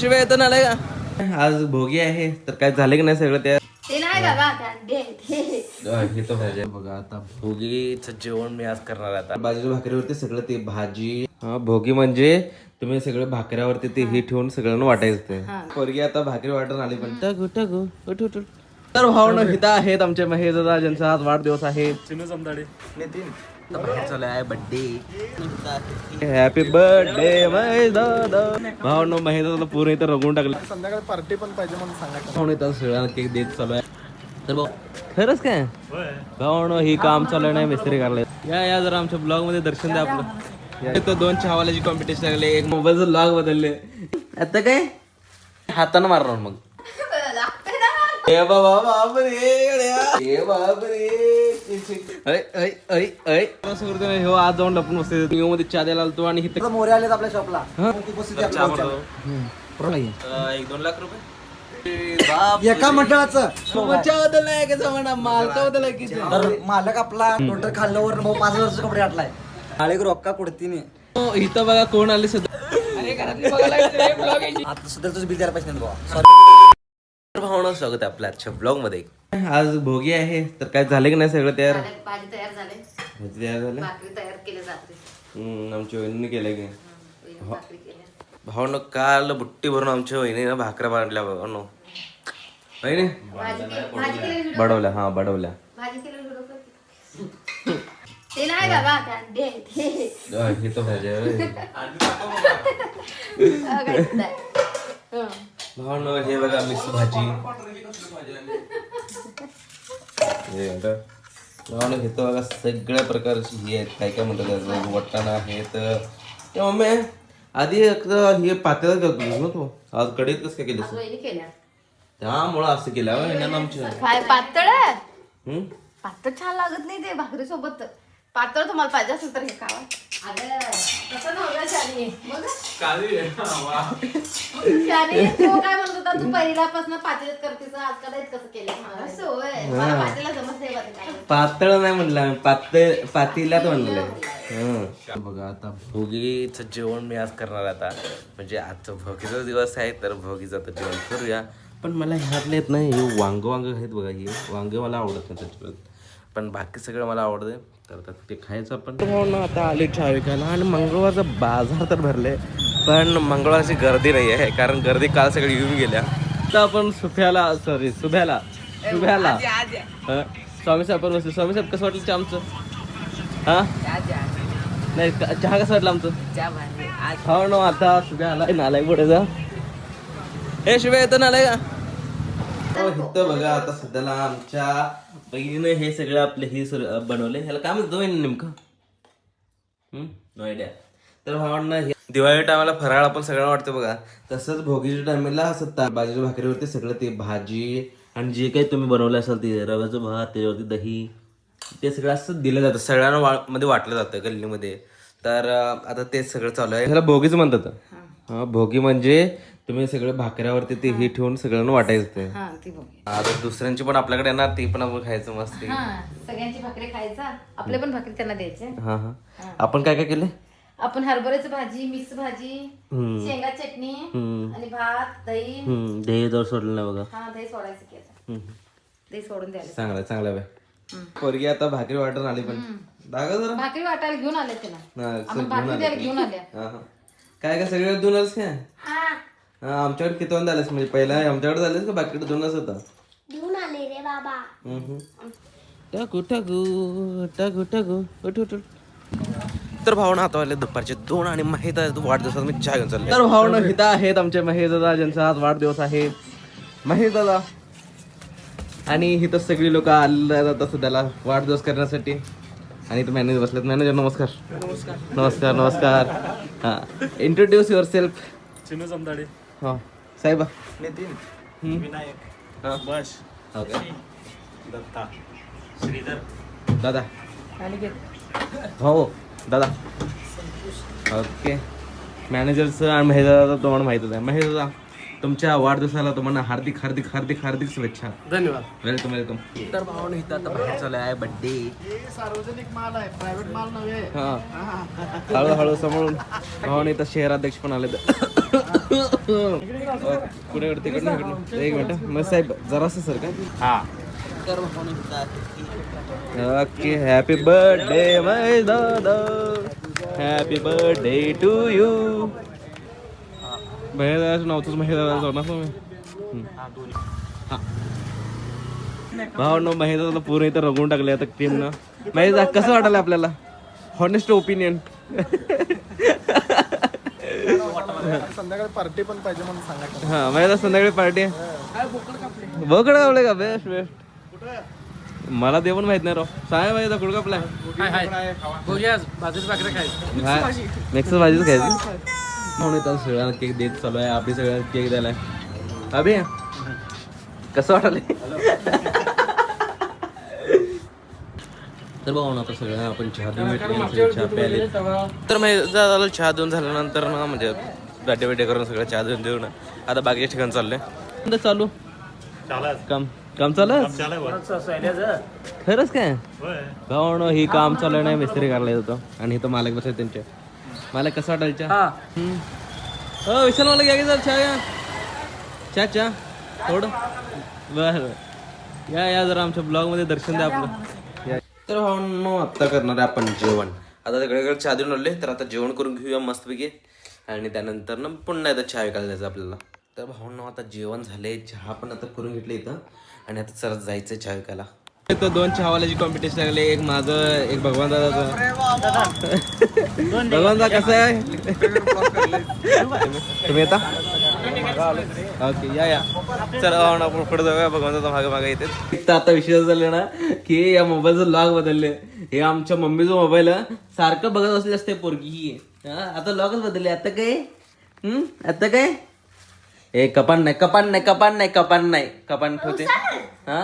शिवाय येतं आलाय का? आज भोगी आहे तर काय झाले की नाही सगळं त्या ते नाही बाबा ते अंडे आहेत. हे. तर भाजी बघा आता भोगीचं जेवण मी आज करणार आता. बाजूच्या भाकरीवरती सगळं ते भाजी. हा, भोगी म्हणजे तुम्ही सगळं भाकऱ्यावरती ते हे ठेवून सगळ्यांना वाटायचं. ते पोरगी आता भाकरी वाटून आली पण टगू टगू उठ उठ उठ. तर भावना हिता आहेत आमचे महेश दादा ज्यांचा आज वाढदिवस आहे. नितीन. आहे बर्थडे हॅपी बर्थडे महेश दादा भावना महेश दादा पूर्ण इथं रंगून टाकलं. संध्याकाळी पार्टी पण पाहिजे म्हणून सांगायचं भावना इथं सगळ्यांना केक देत चालू आहे. तर भाऊ खरंच काय? भावना ही काम चालू नाही मिस्त्री करले या या जरा आमच्या ब्लॉगमध्ये दर्शन द्या आपलं. इथं दोन चहावाल्याची कॉम्पिटिशन लागले एक मोबाईलचं लॉग बदलले. आता काय? हातानं मारणार मग. ए बाबा बापरे ए बापरे ऐ ऐ ऐ ऐ. सुहृदे हो आज जाऊन लपून बसते मध्ये चहा द्यायला आलतो आणि इथं मोरे आलेत आपल्या शॉपला एक दोन लाख रुपये. एका मंडळाचं चहा बदललाय का जमाना? मालका बदललाय की तर मालक आपला टोटल खाल्ल्यावर भाऊ पाच हजारचे कपडे आटलाय. मालिक रोक्का कुडतीने. हो, इथं बघा कोण आले सध्या. आता सुद्धा तुझं बिल द्यायला पाहिजे नाही भावना स्वागत आहे आपल्या आजच्या ब्लॉगमध्ये. आज भोगी आहे तर काय झाले की नाही सगळं तयार झाले, भाजी तयार झाले भाजी तयार झालं भाकरी तयार केली जाते हम्म, आमच्या वहिनीने केलं की वहिनी भाकरी केल्या भावनं काल बुट्टी भरून आमच्या वहिनीनं भाकऱ्या बांधल्या बघा नो वहिनी भाजी केली भाजी केली व्हिडिओ बडवल्या हा बडवल्या भाजी केली व्हिडिओ कर. ते नाही बाबा ते अंडे आहेत. हे. अं, हे तर भाजी आहे. हा, काहीच नाही. हं. भावनं हे बघा मिक्स भाजी हे घेतो बघा सगळ्या प्रकारची ही आहेत. काय काय म्हणतात वटाणा आहेत ते मम्मी आधी हे पातळ करतो ना तू. आज कढईत कसं काय केल्या. त्यामुळं असं केलं आमच्या पातळ? पातळ छान लागत नाही ते भाकरी सोबत पातळ तुम्हाला पाहिजे असेल तर हे खावा. अगं कसं नव्हतं शाली. मग? शाली तू काय म्हणत होता? तू पहिल्यापासून पातेल्यात करतेस आज कदाचित कसं केलं असं होय. मला पातेला जमत नाही बा ते काय. पातळ नाही म्हणलं आम्ही. पातळ पातीलाच म्हणलं हं. बघा आता भोगीचं जेवण मी आज करणार आता. म्हणजे आजचा भोगीचा दिवस आहे तर भोगीचं आता जेवण करूया. पण मला ह्यातले येत नाही हे वांग वांग आहेत बघा हे वांगे मला आवडत नाही त्याच्यात. पण बाकी सगळं मला आवडते तर ते खायचं आपण ना आता आले चहा विकायला आणि मंगळवारचा बाजार तर भरले पण मंगळवारची गर्दी नाही आहे कारण गर्दी काल सगळी येऊन गेल्या. तर आपण सुफ्याला सॉरी सुभ्याला सुभ्याला. हं? स्वामी साहेब पण बसले स्वामी साहेब कसं वाटलं चहा आमचं? हा? नाही चहा कसं वाटलं आमचं? हो ना आता सुभ्या आलाय नालाय पुढे जा. हे शिव्या येतं नालाय का? बघा आता सध्याला आमच्या बहिणीने हे सगळं आपले हे बनवले ह्याला काय म्हणतो बहिणी नेमकं? नो आयडिया तर भावांना हे दिवाळी टायमाला फराळ आपण सगळं वाटतं बघा. तसंच भोगीच्या टायमाला असं ता- बाजूच्या भाकरीवरती सगळं ते भाजी आणि जे काही तुम्ही बनवलं असाल ते रव्याचं भात त्याच्यावरती दही ते सगळं असं दिलं जातं. सगळ्यांना वा मध्ये वाटलं जातं गल्लीमध्ये. तर आता तेच सगळं चालू आहे. ह्याला भोगीच म्हणतात. हा भोगी म्हणजे तुम्ही सगळं भाकऱ्यावरती ते हे. ठेवून सगळ्यांना वाटायचं. ते हा ती बघ. आता दुसऱ्यांची पण आपल्याकडे येणार ते पण आपण खायचं मस्त हा सगळ्यांची भाकरी खायचा. आपले पण भाकरी त्यांना द्यायचे. हा हा. आपण काय काय केले? आपण हरभऱ्याची भाजी मिक्स भाजी हम्म. शेंगा चटणी हम्म. आणि भात दही. हम्म दही जर सोडलं नाही बघा. हा दही सोडायचं की आता. हम्म. दही सोडून द्यायला. चांगलं चांगलं बाय पोरगी आता भाकरी वाटून आली पण. दागा जरा. भाकरी वाटायला घेऊन आले त्याला. हा, आपण चल, भाकरी घेऊन द्यायला आली. घेऊन आल्या हा, हा. काय काय सगळे दोन आलेस काय? हा. आमच्याकडे किती वाजता आलेस म्हणजे पहिला आमच्याकडे झालेस का बाकीकडे दोनच होता? घेऊन आले रे बाबा. टाकू टाकू टाकू टाकू उठ उठ. तर भावना आता आले दुपारचे दोन आणि माहीत आहे वाढदिवसात मी चहा घेऊन चालले तर भावना हिता आहेत आमचे महेश दादा ज्यांचा आज वाढदिवस आहे. महेश दादा. आणि इथं सगळी लोक आलेले जातात सध्याला वाढदिवस करण्यासाठी. आणि इथं मॅनेजर बसलेत. मॅनेजर नमस्कार. नमस्कार. नमस्कार हा. Introduce yourself Chinu Jamdade. हा. साहेबा. नितीन विनायक हा. बश ओके दत्ता श्रीधर. दादा. हो दादा. ओके. मॅनेजरचं आणि महेश दादा तुम्हाला माहितच आहे. महेश दादा. तुमच्या वाढदिवसाला तुम्हाला हार्दिक हार्दिक हार्दिक हार्दिक शुभेच्छा. धन्यवाद. वेलकम वेलकम तर भावानं इथं आता बाहेर चालू आहे बड्डे. सार्वजनिक माल आहे प्रायव्हेट माल नव्हे. हा. हळूहळू समोरून भावाने इथं शहराध्यक्ष पण आले कुठे तिकडनं इकडनं. एक मिनिट मग साहेब जरासं सर का? हा. ओके हॅपी बर्थडे माय दादा. हॅपी बर्थडे टू यू महिला नाव तुझं महिला जाऊ ना भावानं महिला पूर्ण इथं रंगवून टाकले आता टीमनं महिला कसं वाटलं आपल्याला हॉनेस्ट ओपिनियन संध्याकाळी पार्टी पण पाहिजे म्हणून सांगायचं हा महिला संध्याकाळी पार्टी बकड कापले का बेस्ट बेस्ट मला ते पण माहीत नाही राव सांग माहिती कुठं कापलाय बघूया भाजीच भाकरी खायची मिक्स भाजीच खायची म्हणून इथं सगळ्यांना केक देत चालू आहे. आपली सगळ्यांना केक द्यायला अभि कसं वाटले तर बघू ना आता सगळ्यांना आपण चहा देऊन भेटले चहा प्यायले तर मग झालं चहा देऊन झाल्यानंतर ना म्हणजे बड्डे बिड्डे करून सगळं चहा देऊन देऊन आता बाकीच्या ठिकाणी चाललंय चालू. काम काम चालू खरंच काय? गावण ही काम चालू नाही मिस्त्री करायला येतो आणि इथं मालक बसले त्यांचे. मालक कसं वाटायला चहा? हम्म. हो विशाल मला घ्या की जरा चहा घ्या चहा चहा. थोडं. बर या या जरा आमच्या ब्लॉगमध्ये दर्शन द्या आपलं. या. तर भावनो आत्ता करणार आहे आपण जेवण. आता सगळीकडे चहा देऊन आले तर आता जेवण करून घेऊया मस्तपैकी. आणि त्यानंतर ना पुन्हा एकदा चहा विकायला जायचं आपल्याला. तर भावनो आता जेवण झाले चहा पण आता करून घेतलं इथं. आणि आता सरच जायचं चहा विकायला. इथं दोन चहावाल्याची कॉम्पिटिशन लागले एक माझं एक भगवान दादाचं. भगवान दादा कसं आहे? तुम्ही येता? ओके या या. चला आपण पुढे जाऊया. भगवान दादा मागे मागे येते इथं आता विषय झाले ना की या मोबाईलचं लॉक बदलले. हे आमच्या मम्मीचं मोबाईल सारखं बघत असले असते पोरगी. आता लॉकच बदलले. आता काय? हम्म आता काय? ए कपान नाही कपान नाही कपान नाही कपान नाही. कपान ठेवते. हा?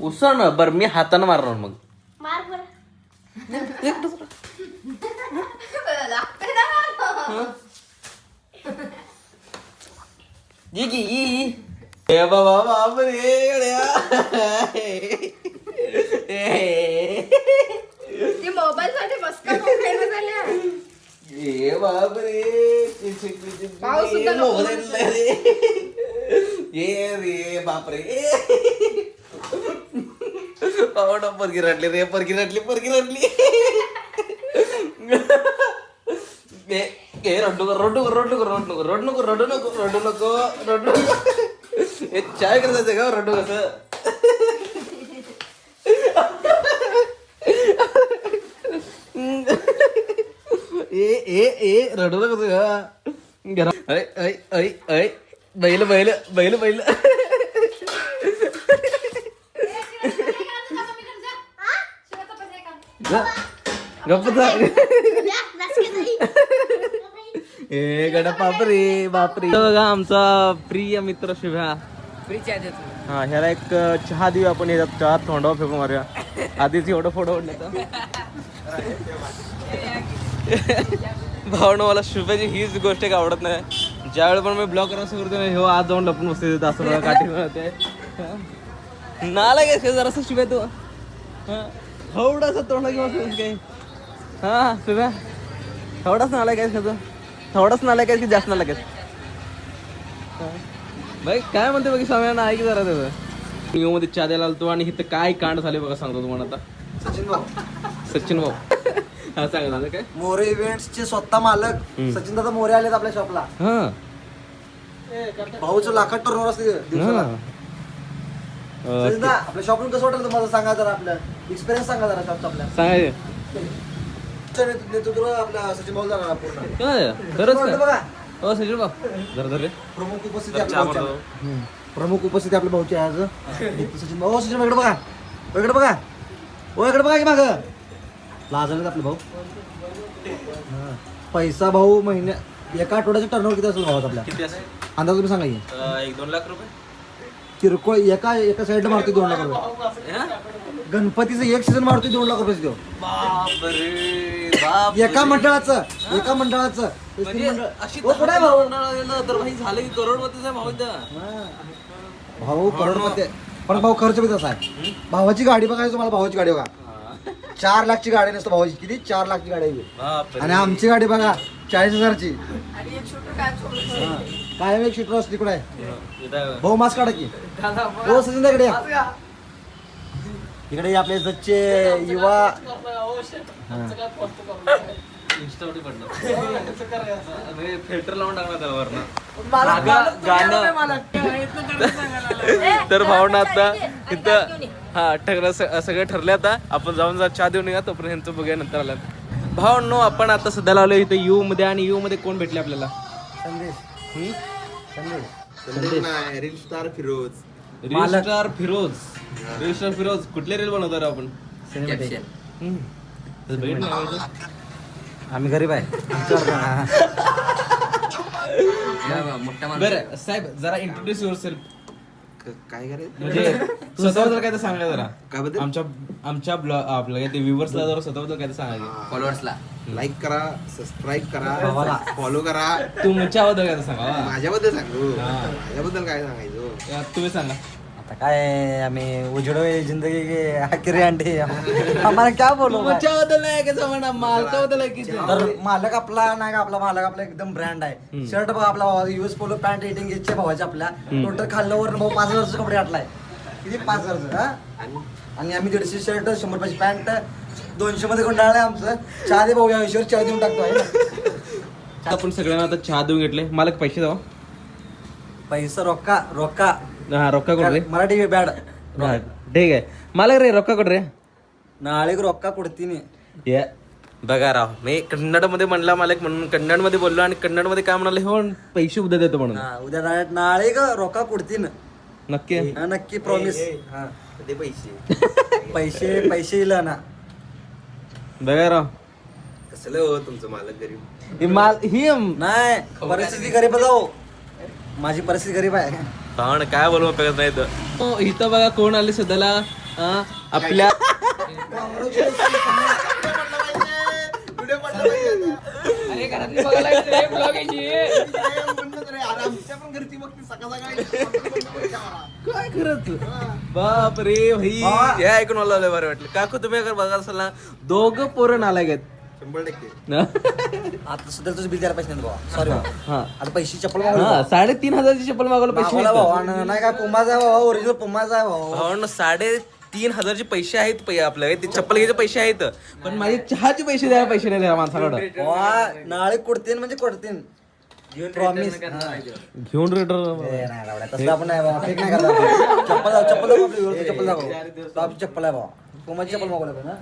उसण बर मी हातानं मारणार मग. मार बरं. लागते ना ये की ये ये. ए बाबा बाप रे ती मोबाईल साठी मस्का खायला झाल्या ए बाप रे. पाऊस सुद्धा नको ये रे बाप रे रे परगी रटली परगी रटली ए ए रड्डू कर रड्डू कर रड्डू कर रड्डू कर रड्डू नको रड्डू नको रड्डू नको रड्डू नको ए चाय करत जायचं का रड्डू कसं ए ए ए रडू नको तुझं घरा ऐ ऐ ऐ ऐ बैल बैल बैल बैल गप्प. ए गडा बापरे बापरे. बघा आमचा प्रिय मित्र शुभ्या हा ह्याला एक चहा देऊ आपण ह्याच्यात चहा तोंडावर फेकून मारूया. आधीच एवढं फोटो भावनं मला शुभ्याची हीच गोष्ट एक आवडत नाही. ज्यावेळी पण मी ब्लॉग करायला सुरू करतो ह्यो आज जाऊन लपून बसते तिथं असं काठी होते नाला काय जरासं शुभ्या तू. हा. थोडासा तोंड घेऊन काय हा शुभ्या थोडाच नाला काय त्याचं थोडाच नाला काय की जास्त नाला काय? बाई काय म्हणते बघी स्वामी? ऐक जरा त्याचं. न्यू मध्ये चहा द्यायला आलतो आणि इथं काय कांड झाले बघा सांगतो तुम्हाला आता. सचिन भाऊ. सचिन भाऊ. हा सांगा दादा काय? मोरे इव्हेंट्स चे स्वतः मालक. सचिन दादा मोरे आलेत आपल्या शॉपला हा. भाऊचं लाखात टर्नोवर असते दिवसाला. आपल्या कसं वाटलं तुम्हाला? सांगा जरा आपलं एक्सपिरियन्स सांगा जरा शॉपचा आपल्या. सांगायचं नेतृ- सचिन भाऊ जाणार पूर्ण काय? खरंच वाटलं काय बघा. हो सचिन भाऊ. जरा जरा रे. प्रमुख उपस्थिती आपल्या भाऊची. आहे. प्रमुख उपस्थिती आपल्या भाऊची आहे आज. सचिन भाऊ सचिन भाऊ, इकडे बघा. हो, इकडे बघा. हो इकडे बघा की माग. लाजलेत आपले भाऊ. हा. पैसा भाऊ महिन्या एका आठवड्याचं टर्नओव्हर किती असेल भावात आपल्या? किती असेल? अंदाज तुम्ही सांगा की. अं, एक दोन लाख रुपये. किरकोळ एका एका साईडला मारतोय दोन लाख रुपये हा? गणपतीचं एक सीझन मारतोय दोन लाख रुपये देऊ बापरे बाप एका मंडळाचं एका मंडळाचं म्हणजे अशी ओ, कुठे आहे भाऊ? तर भाई झालं की करोडपतीच भाऊ इथं. भाऊ करोडपती आहे. पण भाऊ खर्च बी तसा आहे भावाची गाडी बघायचं तुम्हाला भावाची गाडी बघा चार लाखची गाडी नसतं भावाची किती चार लाखची गाडी आहे ही. बापरे. आणि आमची गाडी बघा चाळीस हजारची हा. कायम एक सीटर असते तिकडे आहे. इथं. भाऊ मास्क काढा की. हो सचिन इकडे या. इकडे आपले जच्चे युवा. फिल्टर लावून टाकणार वरनं. गाणं तर भावना आता इथं हा ठरलं सगळं ठरले आता. आपण जाऊन जा चहा देऊन या तोपर्यंत ह्यांचं बघूया नंतर आल्यात भावनो आपण आता सध्या लावलो इथं यू मध्ये. आणि यू मध्ये कोण भेटले आपल्याला? Sandesh. Sandesh reel star Firoz. Reel star Firoz. Reel star Firoz. कुठले रील बनवतो रे आपण. हम्म. बघितलं? आम्ही गरीब आहे. आमच्यावर? हा. बरं साहेब जरा इंट्रोड्यूस युअर सेल्फ काय करायचं? म्हणजे स्वतःबद्दल काय तर सांगा जरा. काय बद्दल? आमच्या आमच्या ब्लॉग आपलं काय ते व्ह्युअर्सला जरा स्वतःबद्दल काय तर सांगा फॉलोअर्सला. लाईक करा सबस्क्राईब. करा फॉलो करा. तुमच्याबद्दल काय तर सांगा वा. माझ्याबद्दल सांगू? हा. माझ्याबद्दल काय सांगायचं? या, तुम्ही सांगा. आता काय आम्ही उजड़ो ये जिंदगी के आखिरी अंडे. आम्हाला क्या बोलू? काय? तुमच्याबद्दल नाही मालकाबद्दल तर मालक आपला नाही का आपला मालक आपला एकदम ब्रँड आहे. शर्ट बघा आपला भावा युएस पोलो पॅन्ट रेटिंग घ्यायचे भावाचे आपल्या. टोटल खाल्ल्यावर भाऊ पाच हजारचे कपडे आटलाय. किती? पाच हजारचं हा? आणि आम्ही दीडशे शर्ट शंभर रुपयाची पॅन्ट दोनशे मध्ये गुंडाळलंय आमचं. चहा दे भाऊ या विषयावर चहा देऊन टाकतो आहे आपण सगळ्यांना आता चहा देऊन घेतले. मालक पैसे द्यावा? पैसा रोक्का रोक्का हा रोक्का कोण रे? मराठी बॅड हा, ठीक आहे. मालक रे रोक्का कोण रे? नाळेक रोक्का कुडतीने या. बघा राव मी कन्नडमध्ये म्हणला मालक म्हणून. कन्नडमध्ये बोललो आणि कन्नडमध्ये काय म्हणाले हो पैसे उद्या देतो म्हणून. हा, उद्या डायरेक्ट नाळेक रोक्का कुडतीन नक्की? हा, नक्की प्रॉमिस ते पैसे. पैसे पैसे इला ना. बघा राव. कसलं हो तुमचं मालक गरीब? ही माल ही नाही परिस्थिती गरीब जाऊ. माझी परिस्थिती गरीब आहे. पाहण काय बोलू उपयोग नाही तर हो, इथं बघा कोण आले सध्याला. हा, आपल्या काय करत बाप रे भाई. हे ऐकून मला लय बरं वाटलं. काकू तुम्ही अगर बघा असाल ना दोघं पोरं नालायक आहेत. शंभर टक्के. ना? आता सध्या तुझं बिल द्यायला पैसे नाही बाबा सॉरी हा आता पैसे चप्पल हा साडेतीन हजारची चप्पल मागवलं पैसे मागवला भाऊ नाहीत. आणि नाही का पुमाचा आहे भाऊ ओरिजिनल पुमाचा आहे भाऊ भावांनो साडे तीन हजारचे पैसे आहेत पै- आपल्या ते चप्पल घ्यायचे पैसे आहेत. पण माझे चहाचे पैसे द्यायला पैसे नाही द्या माणसाकडं. नाळे कुडतीन म्हणजे कुडतीन. प्रॉमिस घेऊन रेटर तसं आपण नाही बाबा फेक नाही करत आपण. चप्पल चप्पल दाखव आपली व्यवस्थित चप्पल दाखव. तो आपली चप्पल आहे भाऊ पुमाची चप्पल मागवलं ना